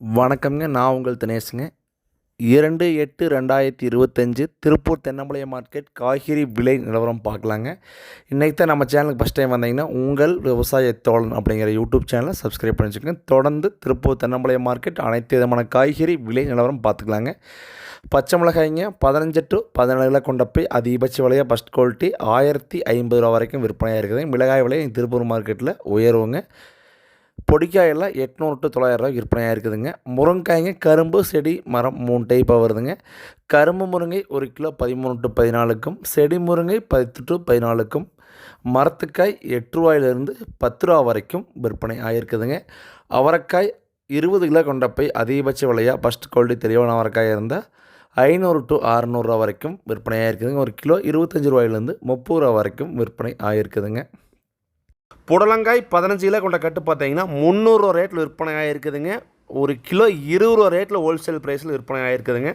வணக்கம்ங்க. நான் உங்கள் தினேஷுங்க. இரண்டு எட்டு ரெண்டாயிரத்தி இருபத்தஞ்சு திருப்பூர் தென்னம்பாளையம் மார்க்கெட் காய்கறி விலை நிலவரம் பார்க்கலாங்க. இன்றைக்கி தான் நம்ம சேனலுக்கு ஃபஸ்ட் டைம் வந்தீங்கன்னா உங்கள் விவசாய தோழன் அப்படிங்கிற யூடியூப் சேனலை சப்ஸ்கிரைப் பண்ணி வச்சுக்கோங்க. தொடர்ந்து திருப்பூர் தென்னம்பாளையம் மார்க்கெட் அனைத்து விதமான காய்கறி விலை நிலவரம் பார்த்துக்கலாங்க. பச்சை மிளகாய்ங்க பதினஞ்சு டு பதினேழு கொண்ட போய் அதிகபட்ச விலையாக ஃபஸ்ட் குவாலிட்டி ஆயிரத்தி ஐம்பது ரூபா வரைக்கும் விற்பனையாக இருக்குது. மிளகாய் விலை திருப்பூர் மார்க்கெட்டில் உயருவோங்க பொடிக்காயெல்லாம் எட்நூறு டு தொள்ளாயிரரூவா விற்பனையாக இருக்குதுங்க. முருங்காய்ங்க கரும்பு செடி மரம் மூணு டைப்பாக வருதுங்க. கரும்பு முருங்கை ஒரு கிலோ பதிமூணு டு பதினாலுக்கும் செடி முருங்கை பத்து டு பதினாலுக்கும் மரத்துக்காய் எட்டு ரூபாயிலிருந்து பத்து ரூபா வரைக்கும் விற்பனை ஆகிருக்குதுங்க அவரைக்காய் இருபது கிலோ கொண்ட போய் அதிகபட்ச விலையாக ஃபஸ்ட் குவாலிட்டி தெளிவான அவரைக்காய் இருந்தால் ஐநூறு டு அறநூறுவா வரைக்கும் விற்பனை ஆகிருக்குதுங்க ஒரு கிலோ இருபத்தஞ்சி ரூபாயிலேருந்து முப்பது ரூபா வரைக்கும் விற்பனை ஆகிருக்குதுங்க புடலங்காய் பதினஞ்சு கிலோ கொண்ட கட்டு பார்த்தீங்கன்னா முந்நூறுரூவா ரேட்டில் விற்பனை ஆகிருக்குதுங்க ஒரு கிலோ இருபது ரூபா ரேட்டில் ஹோல்சேல் ப்ரைஸில் விற்பனை ஆகிருக்குதுங்க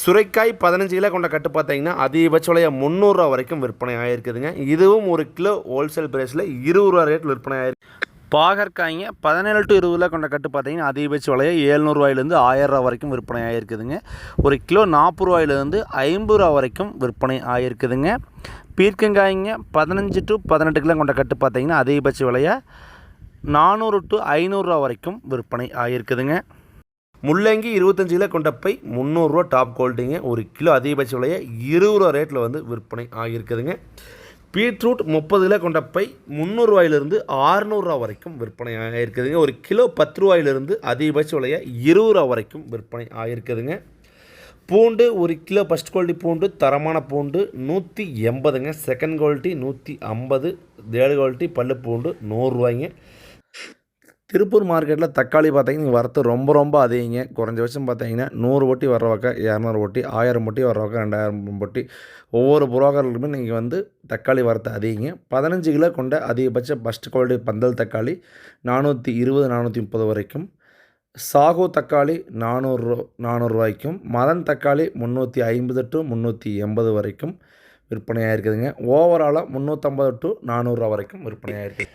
சுரைக்காய் பதினஞ்சு கிலோ கொண்ட கட்டு பார்த்தீங்கன்னா அதிகபட்ச விலையை முந்நூறுரூவா வரைக்கும் விற்பனை ஆகிருக்குதுங்க இதுவும் ஒரு கிலோ ஹோல்சேல் ப்ரைஸில் இருபது ரூபா ரேட்டில் விற்பனை ஆகிருக்கு பாகற்காய்ங்க பதினேழு டு இருபதுல கொண்ட கட்டு பார்த்தீங்கன்னா அதிகபட்ச விலையை ஏழ்நூறுவாயிலேருந்து ஆயிரரூவா வரைக்கும் விற்பனை ஆகிருக்குதுங்க ஒரு கிலோ நாற்பது ரூபாயிலேருந்து ஐம்பது ரூபா வரைக்கும் விற்பனை ஆகிருக்குதுங்க பீர்க்கங்காய்ங்க பதினஞ்சு டு பதினெட்டு கிலோ கொண்ட கட்டு பார்த்தீங்கன்னா அதிகபட்ச விலையை நானூறு டு ஐநூறுரூவா வரைக்கும் விற்பனை ஆகிருக்குதுங்க முள்ளங்கி இருபத்தஞ்சு கிலோ கொண்ட பை முந்நூறுரூவா டாப் குவாலிட்டிங்க. ஒரு கிலோ அதிகபட்ச விலையை இருபது ரூபா ரேட்டில் வந்து விற்பனை ஆகியிருக்குதுங்க பீட்ரூட் முப்பது கிலோ கொண்ட பை முந்நூறுரூவாயிலிருந்து ஆறுநூறுரூவா வரைக்கும் விற்பனை ஆகிருக்குதுங்க ஒரு கிலோ பத்து ரூபாயிலிருந்து அதிகபட்ச விலையை இருபது ரூபா வரைக்கும் விற்பனை ஆகிருக்குதுங்க பூண்டு ஒரு கிலோ ஃபஸ்ட் குவாலிட்டி பூண்டு தரமான பூண்டு நூற்றி எண்பதுங்க. செகண்ட் குவாலிட்டி நூற்றி ஐம்பது தேர்டு குவாலிட்டி பல்லு பூண்டு நூறுரூவாய்ங்க திருப்பூர் மார்க்கெட்டில் தக்காளி பார்த்தீங்கன்னா வரத்து ரொம்ப ரொம்ப அதிகங்க. குறைஞ்சபட்சம் பார்த்தீங்கன்னா நூறு ஒட்டி வர்ற பக்கம் இரநூறு ஒட்டி ஆயிரம் ஒட்டி வர்ற பக்கம் ரெண்டாயிரம் ஒட்டி ஒவ்வொரு புரோக்கர்களுமே நீங்கள் வந்து தக்காளி வரத்து அதிகங்க. பதினஞ்சு கிலோ கொண்ட அதிகபட்ச ஃபஸ்ட் குவாலிட்டி பந்தல் தக்காளி நானூற்றி இருபது நானூற்றி முப்பது வரைக்கும். சாகோ தக்காளி நானூறு நானூறுரூவாய்க்கும் மதன் தக்காளி முந்நூற்றி ஐம்பது டு முந்நூற்றி எண்பது வரைக்கும் விற்பனையாக இருக்குதுங்க ஓவராலாக முந்நூற்றம்பது டு நானூறுரூவா வரைக்கும் விற்பனையாக இருக்குது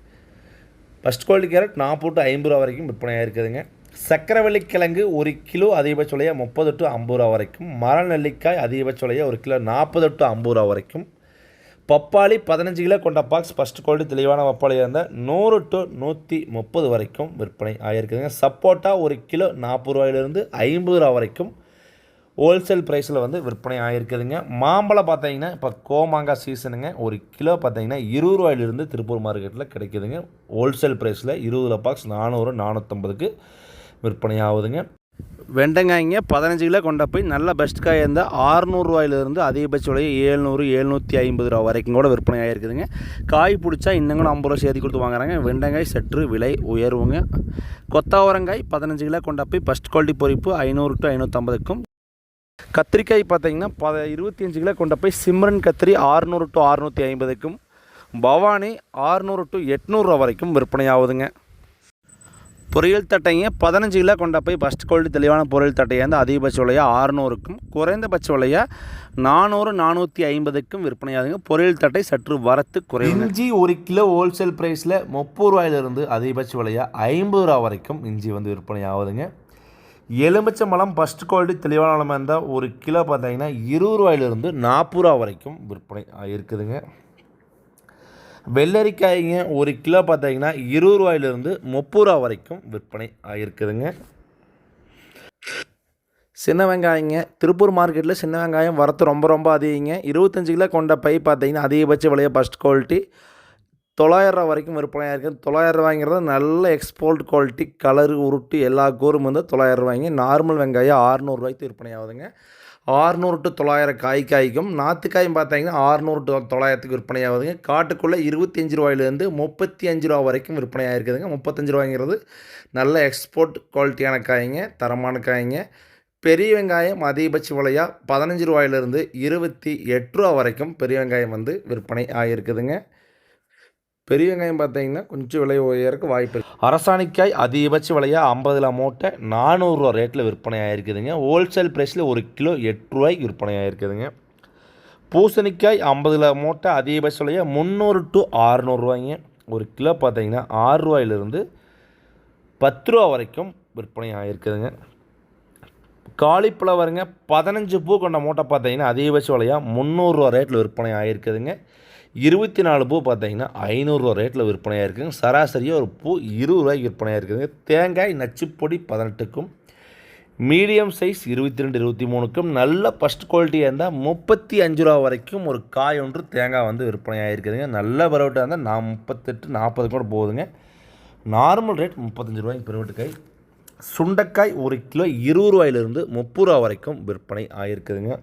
ஃபஸ்ட் குவாலிட்டி கேரட் நாற்பது டு ஐம்பது ரூபா வரைக்கும் விற்பனையாக இருக்குதுங்க சக்கரவள்ளி கிழங்கு ஒரு கிலோ அதிகபட்ச விலையாக முப்பது டு ஐம்பது ரூபா வரைக்கும். மர நெல்லிக்காய் அதிகபட்ச விலையாக ஒரு கிலோ நாற்பது டு ஐம்பது ரூபா வரைக்கும். பப்பாளி பதினஞ்சு கிலோ கொண்ட பாக்ஸ் ஃபஸ்ட் குவாலிட்டி தெளிவான பப்பாளியாக இருந்தால் நூறு டு நூற்றி முப்பது வரைக்கும் விற்பனை ஆகியிருக்குதுங்க சப்போட்டா ஒரு கிலோ நாற்பது ரூபாயிலிருந்து ஐம்பது ரூபா வரைக்கும். ஹோல்சேல் ப்ரைஸில் வந்து விற்பனை ஆகிருக்குதுங்க மாம்பழம் பார்த்தீங்கன்னா இப்போ கோமாங்காய் சீசனுங்க ஒரு கிலோ பார்த்தீங்கன்னா இருபது ரூபாயிலிருந்து திருப்பூர் மார்க்கெட்டில் கிடைக்குதுங்க. ஹோல்சேல் ப்ரைஸில் இருபது பாக்ஸ் நானூறு நானூற்றம்பதுக்கு விற்பனை ஆகுதுங்க. வெண்டங்காய்ங்க பதினஞ்சு கிலோ கொண்ட போய் நல்ல பெஸ்ட் காய் இருந்தால் ஆறுநூறுவாயிலிருந்து அதிகபட்ச விலை ஏழ்நூறு எழுநூற்றி ஐம்பது ரூபா வரைக்கும் கூட விற்பனை ஆகிருக்குதுங்க காய் பிடிச்சா இன்னும் கூட ஐம்பது ரூபா சேர்த்து கொடுத்து வாங்குறாங்க. வெண்டங்காய் சற்று விலை உயர்வுங்க கொத்தாவரங்காய் பதினஞ்சு கிலோ கொண்ட போய் ஃபஸ்ட் குவாலிட்டி பொறிப்பு ஐநூறு டு ஐநூற்றம்பதுக்கும் கத்திரிக்காய் பார்த்தீங்கன்னா பத இருபத்தி அஞ்சு கிலோ கொண்ட போய் சிம்ரன் கத்திரி ஆறுநூறு டு அறுநூற்றி ஐம்பதுக்கும் பவானி ஆறுநூறு டு எட்நூறுரூவா வரைக்கும் விற்பனை ஆகுதுங்க பொரியல் தட்டைங்க பதினஞ்சு கிலோ கொண்ட போய் ஃபஸ்ட் குவாலிட்டி தெளிவான பொரியல் தட்டையாக இருந்தால் அதிகபட்ச விலையாக ஆறுநூறுக்கும் குறைந்தபட்ச விலையாக நானூறு நானூற்றி ஐம்பதுக்கும் விற்பனை ஆகுதுங்க பொரியல் தட்டை சற்று வரத்து குறையும் இஞ்சி ஒரு கிலோ ஹோல்சேல் ப்ரைஸில் முப்பது ரூபாயிலிருந்து அதிகபட்ச விலையாக ஐம்பது ரூபா வரைக்கும் இஞ்சி வந்து விற்பனை ஆகுதுங்க எலுமிச்சை மலம் ஃபஸ்ட் குவாலிட்டி தெளிவான நிலமாக இருந்தால் ஒரு கிலோ பார்த்தீங்கன்னா இருபது ரூபாயிலிருந்து நாற்பது ரூபா வரைக்கும் விற்பனை இருக்குதுங்க வெள்ளரிக்காய்ங்க ஒரு கிலோ பார்த்தீங்கன்னா இருபது ரூபாயிலிருந்து முப்பது ரூபா வரைக்கும் விற்பனை ஆகிருக்குதுங்க சின்ன வெங்காயங்க திருப்பூர் மார்க்கெட்டில் சின்ன வெங்காயம் வரத்து ரொம்ப ரொம்ப அதிகங்க. இருபத்தஞ்சு கிலோ கொண்ட பை பார்த்தீங்கன்னா அதிகபட்ச விலையை ஃபஸ்ட் குவாலிட்டி தொள்ளாயிரரூவா வரைக்கும் விற்பனையாக இருக்குது. தொள்ளாயிரரூவாங்கிறது நல்ல எக்ஸ்போர்ட் குவாலிட்டி கலரு உருட்டு எல்லா கூறும் வந்து தொள்ளாயிரரூவாய்ங்க நார்மல் வெங்காயம் ஆறுநூறுவாய்க்கு விற்பனை ஆகுதுங்க. ஆறுநூறு டு தொள்ளாயிரம் காய் காய்க்கும். நாற்றுக்காயும் பார்த்தீங்கன்னா ஆறுநூறு டு தொள்ளாயிரத்துக்கு விற்பனை ஆகுதுங்க. காட்டுக்குள்ளே இருபத்தஞ்சி ரூபாயிலேருந்து முப்பத்தி அஞ்சு ரூபா வரைக்கும் விற்பனை ஆகிருக்குதுங்க முப்பத்தஞ்சு ரூபாய்ங்கிறது நல்ல எக்ஸ்போர்ட் குவாலிட்டியான காய்ங்க தரமான காய்ங்க. பெரிய வெங்காயம் அதிகபட்ச விலையாக பதினஞ்சு ரூபாயிலிருந்து இருபத்தி எட்டு ரூபா வரைக்கும் பெரிய வெங்காயம் வந்து விற்பனை ஆகிருக்குதுங்க பெரிய வெங்காயம் பார்த்தீங்கன்னா கொஞ்சம் விலை உயருக்கு வாய்ப்பு இருக்குது அரசாணிக்காய் அதிகபட்ச விலையாக ஐம்பதுல மூட்டை நானூறுரூவா ரேட்டில் விற்பனை ஆகிருக்குதுங்க ஹோல்சேல் ப்ரைஸில் ஒரு கிலோ எட்டு ரூபாய்க்கு விற்பனை ஆகிருக்குதுங்க பூசணிக்காய் ஐம்பதுல மூட்டை அதிகபட்ச விலையாக முந்நூறு டு ஆறுநூறுவாய்ங்க ஒரு கிலோ பார்த்தீங்கன்னா ஆறு ரூபாயிலிருந்து பத்து ரூபா வரைக்கும் விற்பனை ஆகிருக்குதுங்க காலிஃப்ளவருங்க பதினஞ்சு பூ கொண்ட மூட்டை பார்த்தீங்கன்னா அதிகபட்ச விலையாக முந்நூறுரூவா ரேட்டில் விற்பனை ஆகிருக்குதுங்க இருபத்தி நாலு பூ பார்த்தீங்கன்னா ஐநூறுரூவா ரேட்டில் விற்பனையாக இருக்குதுங்க சராசரியாக ஒரு பூ இருபது ரூபாய்க்கு விற்பனையாக இருக்குதுங்க. தேங்காய் நச்சுப்பொடி பதினெட்டுக்கும் மீடியம் சைஸ் இருபத்தி ரெண்டு இருபத்தி மூணுக்கும் நல்ல ஃபஸ்ட் குவாலிட்டியாக இருந்தால் முப்பத்தி அஞ்சு ரூபா வரைக்கும் ஒரு காய் ஒன்று தேங்காய் வந்து விற்பனை ஆகிருக்குதுங்க நல்ல பரவட்டாக இருந்தால் நான் முப்பத்தெட்டு நாற்பது கூட போகுதுங்க நார்மல் ரேட் முப்பத்தஞ்சு ரூபாய்க்கு பெருவட்டு காய். சுண்டைக்காய் ஒரு கிலோ இருபது ரூபாயிலிருந்து முப்பது ரூபா வரைக்கும் விற்பனை ஆகிருக்குதுங்க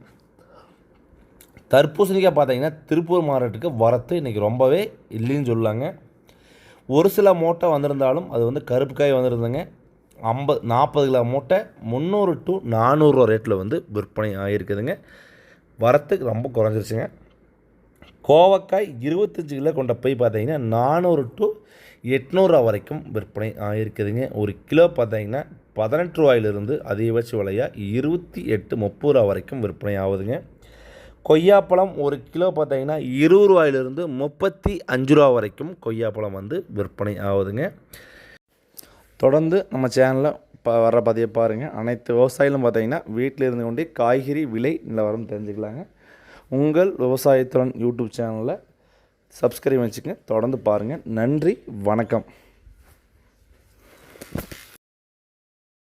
தர்பூசணிக்காய் பார்த்தீங்கன்னா திருப்பூர் மாவட்டத்துக்கு வரத்து இன்றைக்கி ரொம்பவே இல்லைன்னு சொல்லாங்க. ஒரு சில மூட்டை வந்திருந்தாலும் அது வந்து கருப்பு காய் வந்திருந்தங்க ஐம்பது நாற்பது கிலோ மூட்டை முந்நூறு டு நானூறுரூவா ரேட்டில் வந்து விற்பனை ஆகிருக்குதுங்க வரத்துக்கு ரொம்ப குறைஞ்சிருச்சுங்க. கோவக்காய் இருபத்தஞ்சி கிலோ கொண்ட போய் பார்த்தீங்கன்னா நானூறு டு எட்நூறுரூவா வரைக்கும் விற்பனை ஆகிருக்குதுங்க ஒரு கிலோ பார்த்தீங்கன்னா பதினெட்டு ரூபாயிலிருந்து அதிகபட்ச விலையாக இருபத்தி எட்டு முப்பது ரூபா வரைக்கும் விற்பனை ஆகுதுங்க. கொய்யாப்பழம் ஒரு கிலோ பார்த்தீங்கன்னா இருபது ரூபாயிலிருந்து முப்பத்தி அஞ்சு ரூபா வரைக்கும் கொய்யாப்பழம் வந்து விற்பனை ஆகுதுங்க. தொடர்ந்து நம்ம சேனலில் ப வர்ற பதிவை பாருங்கள் அனைத்து விவசாயிகளும் பார்த்தீங்கன்னா வீட்டில் இருந்து கொண்டே காய்கறி விலை நிலவரம் தெரிஞ்சுக்கலாங்க. உங்கள் விவசாயத்துடன் யூடியூப் சேனலில் சப்ஸ்கிரைப் வச்சுக்கங்க. தொடர்ந்து பாருங்கள் நன்றி வணக்கம்.